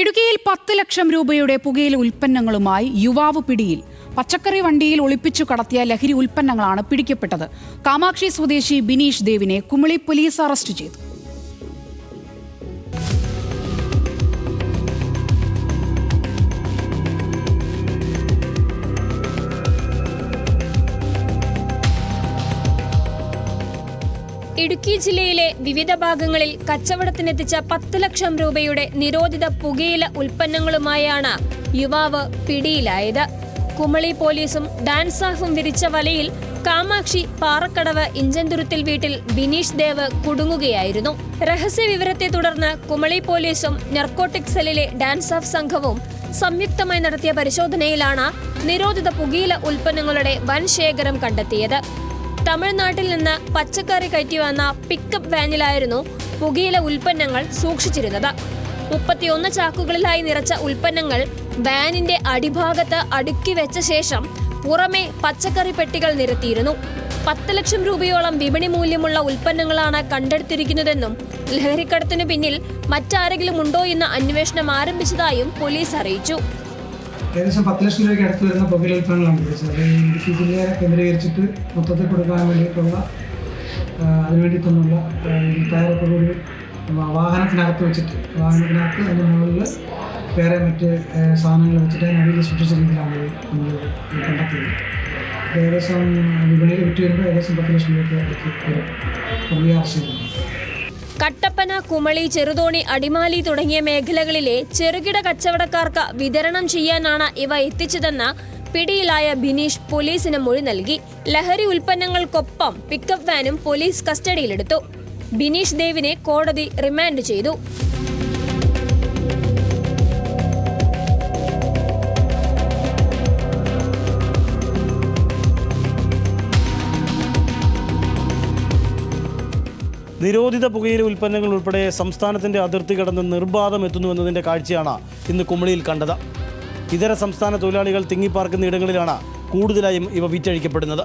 ഇടുക്കിയിൽ പത്ത് ലക്ഷം രൂപയുടെ പുകയില ഉൽപ്പന്നങ്ങളുമായി യുവാവ് പിടിയിൽ. പച്ചക്കറി വണ്ടിയിൽ ഒളിപ്പിച്ചു കടത്തിയ ലഹരി ഉൽപ്പന്നങ്ങളാണ് പിടിക്കപ്പെട്ടത്. കാമാക്ഷി സ്വദേശി ബിനീഷ് ദേവിനെ കുമളി പോലീസ് അറസ്റ്റ് ചെയ്തു. ഇടുക്കി ജില്ലയിലെ വിവിധ ഭാഗങ്ങളിൽ കച്ചവടത്തിനെത്തിച്ച പത്ത് ലക്ഷം രൂപയുടെ നിരോധിത പുകയില ഉൽപ്പന്നങ്ങളുമായാണ് യുവാവ് പിടിയിലായത്. കുമളി പോലീസും ഡാൻസ് ഓഫും വിരിച്ച വലയിൽ കാമാക്ഷി പാറക്കടവ് ഇഞ്ചന്തുരുത്തിൽ വീട്ടിൽ ബിനീഷ് ദേവ് കുടുങ്ങുകയായിരുന്നു. രഹസ്യ വിവരത്തെ തുടർന്ന് കുമളി പോലീസും നർക്കോട്ടിക് സെല്ലിലെ ഡാൻസാഫ് സംഘവും സംയുക്തമായി നടത്തിയ പരിശോധനയിലാണ് നിരോധിത പുകയില ഉൽപ്പന്നങ്ങളുടെ വൻ ശേഖരം കണ്ടെത്തിയത്. തമിഴ്നാട്ടിൽ നിന്ന് പച്ചക്കറി കയറ്റി വന്ന പിക്കപ്പ് വാനിലായിരുന്നു പുകയില ഉൽപ്പന്നങ്ങൾ സൂക്ഷിച്ചിരുന്നത്. മുപ്പത്തിയൊന്ന് ചാക്കുകളിലായി നിറച്ച ഉൽപ്പന്നങ്ങൾ വാനിന്റെ അടിഭാഗത്ത് അടുക്കി വെച്ച ശേഷം പുറമെ പച്ചക്കറി പെട്ടികൾ നിരത്തിയിരുന്നു. പത്ത് ലക്ഷം രൂപയോളം വിപണി മൂല്യമുള്ള ഉൽപ്പന്നങ്ങളാണ് കണ്ടെടുത്തിരിക്കുന്നതെന്നും ലഹരിക്കടത്തിനു പിന്നിൽ മറ്റാരെങ്കിലും ഉണ്ടോ എന്ന അന്വേഷണം ആരംഭിച്ചതായും പോലീസ് അറിയിച്ചു. ഏകദേശം പത്ത് ലക്ഷം രൂപയ്ക്ക് അടുത്ത് വരുന്ന പുകയില ഉൽപ്പന്നങ്ങളാണ് പിടിച്ചത് അത് ഇടുക്കി ജില്ലയെ കേന്ദ്രീകരിച്ചിട്ട് മൊത്തത്തിൽ കൊടുക്കാൻ വേണ്ടിയിട്ടുള്ള അതിനുവേണ്ടി അതിന് വേണ്ടി തന്നുള്ള ടയറൊക്കെ ഒരു വാഹനത്തിനകത്ത് വെച്ചിട്ട് വാഹനത്തിനകത്ത് അതിന്റെ മുകളിൽ വേറെ മറ്റ് സാധനങ്ങൾ വെച്ചിട്ട് അതിനടിയിൽ സൂക്ഷിച്ച രീതിയിലാണ് നമ്മൾ കണ്ടെത്തിയത്. ഏകദേശം വിപണിയിൽ വിറ്റ് വരുമ്പോൾ ഏകദേശം പത്ത് ലക്ഷം രൂപയ്ക്ക് വരും. പുതിയ ആവശ്യമാണ് കട്ടപ്പന കുമളി ചെറുതോണി അടിമാലി തുടങ്ങിയ മേഖലകളിലെ ചെറുകിട കച്ചവടക്കാർക്ക് വിതരണം ചെയ്യാനാണ് ഇവ എത്തിച്ചതെന്ന് പിടിയിലായ ബിനീഷ് പോലീസിന് മൊഴി നൽകി. ലഹരി ഉൽപ്പന്നങ്ങൾക്കൊപ്പം പിക്കപ്പ് വാനും പോലീസ് കസ്റ്റഡിയിലെടുത്തു. ബിനീഷ് ദേവിനെ കോടതി റിമാൻഡ് ചെയ്തു. നിരോധിത പുകയില ഉൽപ്പന്നങ്ങൾ ഉൾപ്പെടെ സംസ്ഥാനത്തിന്റെ അതിർത്തി കടന്ന് നിർബാധം എത്തുന്നുവെന്നതിന്റെ കാഴ്ചയാണ് ഇന്ന് കുമളിയിൽ കണ്ടത്. ഇതര സംസ്ഥാന തൊഴിലാളികൾ തിങ്ങിപ്പാർക്കുന്ന ഇടങ്ങളിലാണ് കൂടുതലായും ഇവ വിറ്റഴിക്കപ്പെടുന്നത്.